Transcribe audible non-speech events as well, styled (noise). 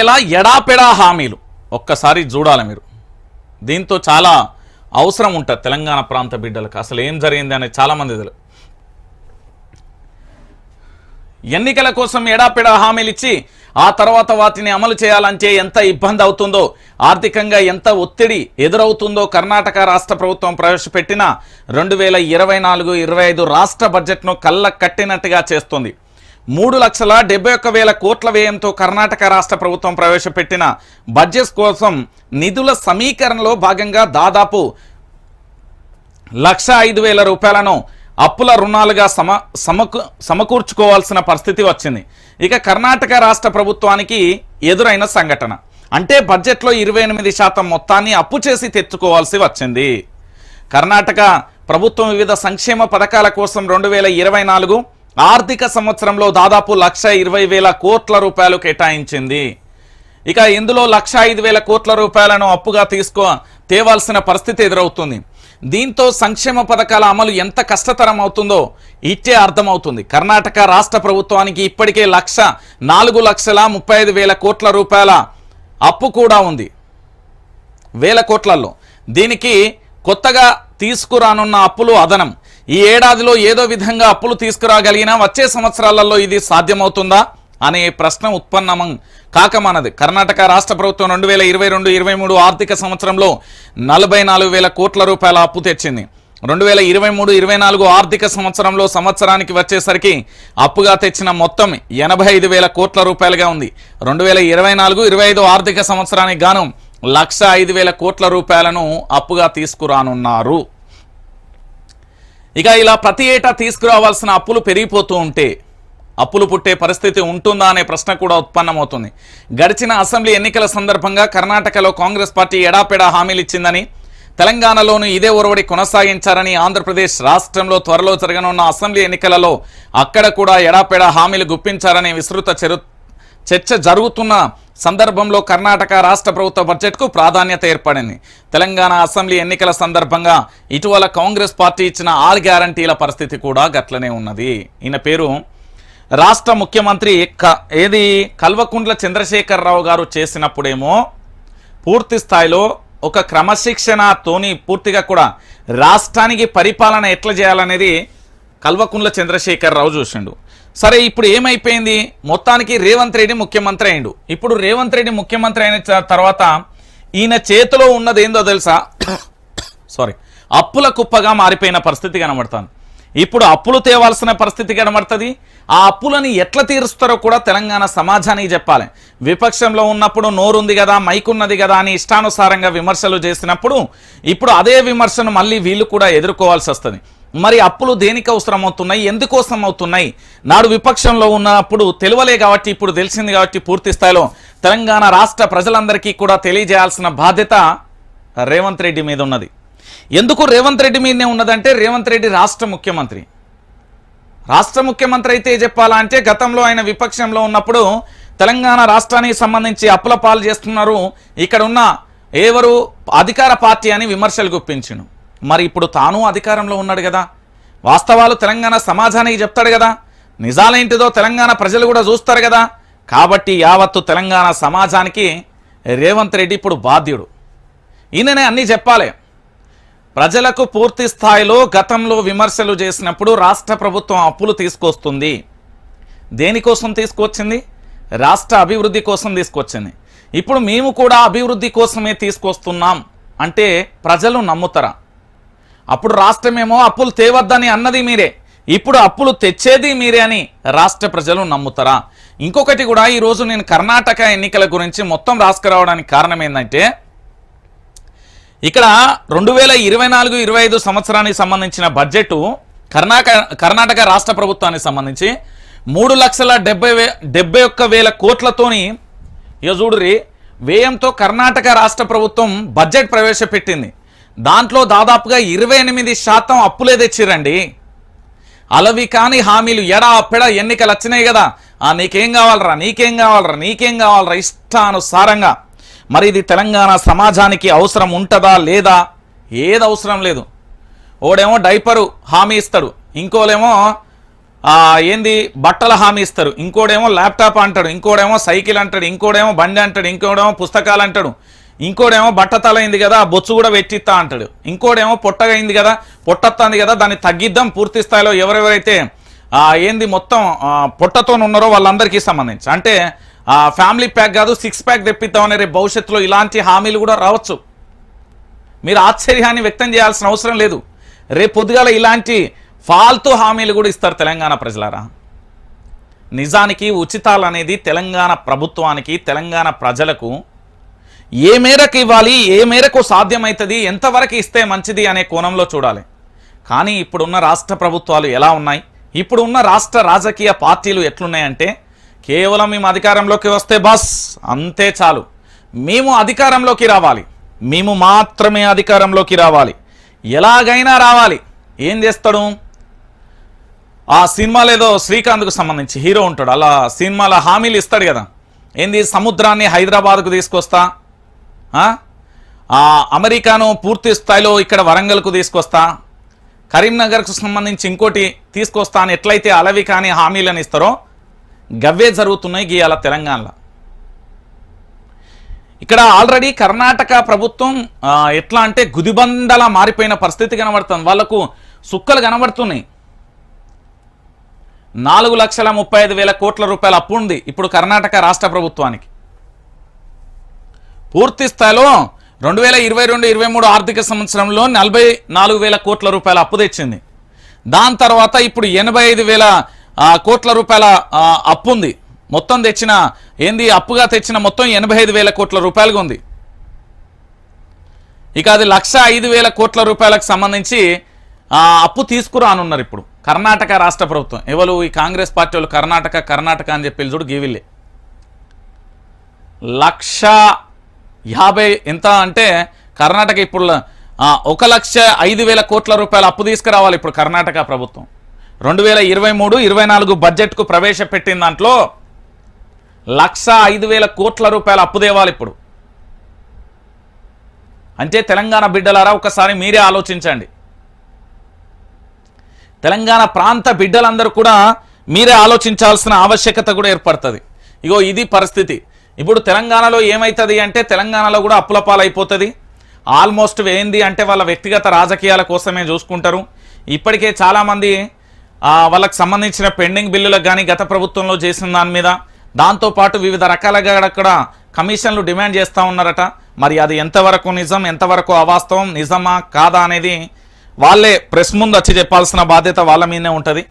ఇలా ఎడాపెడా హామీలు. ఒక్కసారి చూడాలి మీరు. దీంతో చాలా అవసరం ఉంటుంది తెలంగాణ ప్రాంత బిడ్డలకు. అసలు ఏం జరిగింది అనేది చాలామంది తెలియదు ఎన్నికల కోసం ఎడాపెడా హామీలు ఇచ్చి ఆ తర్వాత వాటిని అమలు చేయాలంటే ఎంత ఇబ్బంది అవుతుందో ఆర్థికంగా ఎంత ఒత్తిడి ఎదురవుతుందో కర్ణాటక రాష్ట్ర ప్రభుత్వం ప్రవేశపెట్టిన రెండు వేల ఇరవై నాలుగు ఇరవై ఐదు రాష్ట్ర బడ్జెట్ను కళ్ళ కట్టినట్టుగా చేస్తుంది. మూడు లక్షల డెబ్బై ఒక్క వేల కోట్ల వ్యయంతో కర్ణాటక రాష్ట్ర ప్రభుత్వం ప్రవేశపెట్టిన బడ్జెట్ కోసం నిధుల సమీకరణలో భాగంగా దాదాపు లక్ష ఐదు వేల రూపాయలను అప్పుల రుణాలుగా సమ సమకు సమకూర్చుకోవాల్సిన పరిస్థితి వచ్చింది. ఇక కర్ణాటక రాష్ట్ర ప్రభుత్వానికి ఎదురైన సంఘటన. అంటే బడ్జెట్లో ఇరవై ఎనిమిది శాతం మొత్తాన్ని అప్పు చేసి తెచ్చుకోవాల్సి వచ్చింది. కర్ణాటక ప్రభుత్వం వివిధ సంక్షేమ పథకాల కోసం రెండు వేల ఇరవై నాలుగు ఆర్థిక సంవత్సరంలో దాదాపు లక్ష ఇరవై వేల కోట్ల రూపాయలు కేటాయించింది. ఇక ఇందులో లక్ష ఐదు వేల కోట్ల రూపాయలను అప్పుగా తీసుకో తేవాల్సిన పరిస్థితి ఎదురవుతుంది. దీంతో సంక్షేమ పథకాల అమలు ఎంత కష్టతరం అవుతుందో ఇట్టే అర్థమవుతుంది. కర్ణాటక రాష్ట్ర ప్రభుత్వానికి ఇప్పటికే లక్ష నాలుగు లక్షల ముప్పై ఐదు వేల కోట్ల రూపాయల అప్పు కూడా ఉంది. వేల కోట్లలో దీనికి కొత్తగా తీసుకురానున్న అప్పులు అదనం. ఈ ఏడాదిలో ఏదో విధంగా అప్పులు తీసుకురాగలిగినా వచ్చే సంవత్సరాలలో ఇది సాధ్యమవుతుందా అనే ప్రశ్న ఉత్పన్నమం కాకమానది. కర్ణాటక రాష్ట్ర ప్రభుత్వం రెండు వేల ఇరవై రెండు ఇరవై మూడు ఆర్థిక సంవత్సరంలో నలభై నాలుగు వేల కోట్ల రూపాయల అప్పు తెచ్చింది. రెండు వేల ఇరవై మూడు ఇరవై నాలుగు ఆర్థిక సంవత్సరంలో సంవత్సరానికి వచ్చేసరికి అప్పుగా తెచ్చిన మొత్తం ఎనభై ఐదు వేల కోట్ల రూపాయలుగా ఉంది. రెండు వేల ఇరవై నాలుగు ఇరవై ఐదు ఆర్థిక సంవత్సరానికి గాను లక్ష ఐదు వేల కోట్ల రూపాయలను అప్పుగా తీసుకురానున్నారు. ఇక ఇలా ప్రతి ఏటా తీసుకురావాల్సిన అప్పులు పెరిగిపోతూ ఉంటే అప్పులు పుట్టే పరిస్థితి ఉంటుందా అనే ప్రశ్న కూడా ఉత్పన్నమవుతుంది. గడిచిన అసెంబ్లీ ఎన్నికల సందర్భంగా కర్ణాటకలో కాంగ్రెస్ పార్టీ ఎడాపెడా హామీలు ఇచ్చిందని తెలంగాణలోనూ ఇదే ఒరవడి కొనసాగించారని ఆంధ్రప్రదేశ్ రాష్ట్రంలో త్వరలో జరగనున్న అసెంబ్లీ ఎన్నికలలో అక్కడ కూడా ఎడాపెడా హామీలు గుప్పించారని విస్తృత చర్చ జరుగుతున్న సందర్భంలో కర్ణాటక రాష్ట్ర ప్రభుత్వ బడ్జెట్కు ప్రాధాన్యత ఏర్పడింది. తెలంగాణ అసెంబ్లీ ఎన్నికల సందర్భంగా ఇటీవల కాంగ్రెస్ పార్టీ ఇచ్చిన ఆల్ గ్యారంటీల పరిస్థితి కూడా గట్లనే ఉన్నది. ఈయన పేరు రాష్ట్ర ముఖ్యమంత్రి క- ఏది? కల్వకుంట్ల చంద్రశేఖరరావు గారు చేసినప్పుడేమో పూర్తి స్థాయిలో ఒక క్రమశిక్షణతోని పూర్తిగా కూడా రాష్ట్రానికి పరిపాలన ఎట్లా చేయాలనేది కల్వకుంట్ల చంద్రశేఖరరావు చూసిండు. సరే ఇప్పుడు ఏమైపోయింది? మొత్తానికి రేవంత్ రెడ్డి ముఖ్యమంత్రి అయిండు. ఇప్పుడు రేవంత్ రెడ్డి ముఖ్యమంత్రి అయిన తర్వాత ఈయన చేతిలో ఉన్నది ఏందో తెలుసా? (coughs) సారీ అప్పుల కుప్పగా మారిపోయిన పరిస్థితి కనబడుతుంది. ఇప్పుడు అప్పులు తేవాల్సిన పరిస్థితి కనబడుతుంది. ఆ అప్పులని ఎట్లా తీరుస్తారో కూడా తెలంగాణ సమాజానికి చెప్పాలి. విపక్షంలో ఉన్నప్పుడు నోరుంది కదా మైకున్నది కదా అని ఇష్టానుసారంగా విమర్శలు చేసినప్పుడు ఇప్పుడు అదే విమర్శను మళ్ళీ వీళ్ళు కూడా ఎదుర్కోవాల్సి వస్తుంది. మరి అప్పులు దేనికి అవసరం అవుతున్నాయి ఎందుకోసం అవుతున్నాయి నాడు విపక్షంలో ఉన్నప్పుడు తెలియలే కాబట్టి ఇప్పుడు తెలిసింది కాబట్టి పూర్తి స్థాయిలో తెలంగాణ రాష్ట్ర ప్రజలందరికీ కూడా తెలియజేయాల్సిన బాధ్యత రేవంత్ రెడ్డి మీద ఉన్నది. ఎందుకు రేవంత్ రెడ్డి మీదనే ఉన్నదంటే రేవంత్ రెడ్డి రాష్ట్ర ముఖ్యమంత్రి. రాష్ట్ర ముఖ్యమంత్రి అయితే చెప్పాలా అంటే గతంలో ఆయన విపక్షంలో ఉన్నప్పుడు తెలంగాణ రాష్ట్రానికి సంబంధించి అప్పుల పాలు చేస్తున్నారు. ఇక్కడ ఉన్న ఎవరు అధికార పార్టీ అని విమర్శలు గుప్పించను మరి ఇప్పుడు తాను అధికారంలో ఉన్నాడు కదా. వాస్తవాలు తెలంగాణ సమాజానికి చెప్తాడు కదా. నిజాలేంటిదో తెలంగాణ ప్రజలు కూడా చూస్తారు కదా. కాబట్టి యావత్తు తెలంగాణ సమాజానికి రేవంత్ రెడ్డి ఇప్పుడు బాధ్యుడు. ఈయననే అన్నీ చెప్పాలి. ప్రజలకు పూర్తి స్థాయిలో గతంలో విమర్శలు చేసినప్పుడు రాష్ట్ర ప్రభుత్వం అప్పులు తీసుకొస్తుంది. దేనికోసం తీసుకొచ్చింది? రాష్ట్ర అభివృద్ధి కోసం తీసుకొచ్చింది. ఇప్పుడు మేము కూడా అభివృద్ధి కోసమే తీసుకొస్తున్నాం. అంటే ప్రజలు నమ్ముతారా? అప్పుడు రాష్ట్రమేమో అప్పులు తేవద్దని అన్నది మీరే. ఇప్పుడు అప్పులు తెచ్చేది మీరే అని రాష్ట్ర ప్రజలు నమ్ముతారా? ఇంకొకటి కూడా ఈరోజు నేను కర్ణాటక ఎన్నికల గురించి మొత్తం రాసుకురావడానికి కారణం ఏంటంటే ఇక్కడ రెండు వేల ఇరవై నాలుగు ఇరవై ఐదు సంవత్సరానికి సంబంధించిన బడ్జెట్ కర్ణాటక కర్ణాటక రాష్ట్ర ప్రభుత్వానికి సంబంధించి మూడు లక్షల డెబ్బై వే డెబ్బై ఒక్క వేల కోట్లతోని ఇక చూడురి వ్యయంతో కర్ణాటక రాష్ట్ర ప్రభుత్వం బడ్జెట్ ప్రవేశపెట్టింది. దాంట్లో దాదాపుగా ఇరవై ఎనిమిది శాతం అప్పులే తెచ్చిరండి. అలవి కాని హామీలు ఎడా అప్పెడా ఎన్నికలు వచ్చినాయి కదా. ఆ నీకేం కావాలరా నీకేం కావాలరా నీకేం కావాలరా ఇష్టానుసారంగా. మరి ఇది తెలంగాణ సమాజానికి అవసరం ఉంటుందా లేదా? ఏది అవసరం లేదు. ఓడేమో డైపరు హామీ ఇస్తాడు. ఇంకోలేమో ఏంది బట్టల హామీ ఇస్తారు. ఇంకోడేమో ల్యాప్టాప్ అంటాడు ఇంకోడేమో సైకిల్ అంటాడు ఇంకోడేమో బండి అంటాడు ఇంకోడేమో పుస్తకాలు అంటాడు. ఇంకోడేమో బట్ట తలైంది కదా బొచ్చు కూడా పెట్టిస్తా అంటాడు. ఇంకోడేమో పొట్టగైంది కదా పొట్టత్తాంది కదా దాన్ని తగ్గిద్దాం పూర్తి స్థాయిలో ఎవరెవరైతే ఏంది మొత్తం పొట్టతో ఉన్నారో వాళ్ళందరికీ సంబంధించి. అంటే ఆ, ఫ్యామిలీ ప్యాక్ కాదు సిక్స్ ప్యాక్ తెప్పిద్దామని రేపు భవిష్యత్తులో ఇలాంటి హామీలు కూడా రావచ్చు. మీరు ఆశ్చర్యాన్ని వ్యక్తం చేయాల్సిన అవసరం లేదు. రేపు పొద్దుగాల ఇలాంటి ఫాల్తూ హామీలు కూడా ఇస్తారు తెలంగాణ ప్రజలారా. నిజానికి ఉచితాలు అనేది తెలంగాణ ప్రభుత్వానికి తెలంగాణ ప్రజలకు ఏ మేరకు ఇవ్వాలి ఏ మేరకు సాధ్యమవుతుంది ఎంతవరకు ఇస్తే మంచిది అనే కోణంలో చూడాలి. కానీ ఇప్పుడున్న రాష్ట్ర ప్రభుత్వాలు ఎలా ఉన్నాయి? ఇప్పుడున్న రాష్ట్ర రాజకీయ పార్టీలు ఎట్లున్నాయంటే కేవలం మేము అధికారంలోకి వస్తే బస్ అంతే చాలు. మేము అధికారంలోకి రావాలి. మేము మాత్రమే అధికారంలోకి రావాలి. ఎలాగైనా రావాలి. ఏం చేస్తాడు? ఆ సినిమాలో ఏదో శ్రీకాంత్కు సంబంధించి హీరో ఉంటాడు. అలా సినిమాల హామీలు ఇస్తాడు కదా. ఏంది? సముద్రాన్ని హైదరాబాద్కు తీసుకొస్తా ఆ? అమెరికాను పూర్తి స్థాయిలో ఇక్కడ వరంగల్కు తీసుకొస్తా. కరీంనగర్కు సంబంధించి ఇంకోటి తీసుకొస్తా అని ఎట్లయితే అలవి కానీ హామీలను ఇస్తారో గవ్వే జరుగుతున్నాయి గీయాల తెలంగాణలో. ఇక్కడ ఆల్రెడీ కర్ణాటక ప్రభుత్వం ఎట్లా అంటే గుదిబండలా మారిపోయిన పరిస్థితి కనబడుతుంది. వాళ్ళకు సుక్కలు కనబడుతున్నాయి. నాలుగు లక్షల ముప్పై ఐదు వేల కోట్ల రూపాయల అప్పు ఉంది ఇప్పుడు కర్ణాటక రాష్ట్ర ప్రభుత్వానికి. పూర్తి స్థాయిలో రెండు వేల ఇరవై రెండు ఇరవై మూడు ఆర్థిక సంవత్సరంలో నలభై నాలుగు వేల కోట్ల రూపాయల అప్పు తెచ్చింది. దాని తర్వాత ఇప్పుడు ఎనభై ఐదు వేల కోట్ల రూపాయల అప్పు ఉంది. మొత్తం తెచ్చిన ఏంది అప్పుగా తెచ్చిన మొత్తం ఎనభై ఐదు వేల కోట్ల రూపాయలుగా ఉంది. ఇక అది లక్ష ఐదు వేల కోట్ల రూపాయలకు సంబంధించి అప్పు తీసుకురానున్నారు ఇప్పుడు. కర్ణాటక రాష్ట్ర ప్రభుత్వం. ఎవరు ఈ కాంగ్రెస్ పార్టీ వాళ్ళు కర్ణాటక కర్ణాటక అని చెప్పి చూడు గీవిల్లే. లక్ష యాభై ఎంత అంటే కర్ణాటక ఇప్పుడు ఒక లక్ష ఐదు వేల కోట్ల రూపాయల అప్పు తీసుకురావాలి ఇప్పుడు కర్ణాటక ప్రభుత్వం. రెండు వేల ఇరవై మూడు ఇరవై నాలుగు బడ్జెట్కు ప్రవేశపెట్టిన దాంట్లో లక్ష ఐదు వేల కోట్ల రూపాయల అప్పు తేవాలి ఇప్పుడు. అంటే తెలంగాణ బిడ్డలారా ఒకసారి మీరే ఆలోచించండి. తెలంగాణ ప్రాంత బిడ్డలందరూ కూడా మీరే ఆలోచించాల్సిన ఆవశ్యకత కూడా ఏర్పడుతుంది. ఇగో ఇది పరిస్థితి. ఇప్పుడు తెలంగాణలో ఏమవుతుంది అంటే తెలంగాణలో కూడా అప్పుల పాలైపోతుంది. ఆల్మోస్ట్ ఏంది అంటే వాళ్ళ వ్యక్తిగత రాజకీయాల కోసమే చూసుకుంటారు. ఇప్పటికే చాలామంది వాళ్ళకి సంబంధించిన పెండింగ్ బిల్లులకు కానీ గత ప్రభుత్వంలో చేసిన దాని మీద దాంతోపాటు వివిధ రకాలుగా అక్కడ కమిషన్లు డిమాండ్ చేస్తూ ఉన్నారట. మరి అది ఎంతవరకు నిజం ఎంతవరకు అవాస్తవం నిజమా కాదా అనేది వాళ్ళే ప్రెస్ ముందు వచ్చి చెప్పాల్సిన బాధ్యత వాళ్ళ మీదనే ఉంటుంది.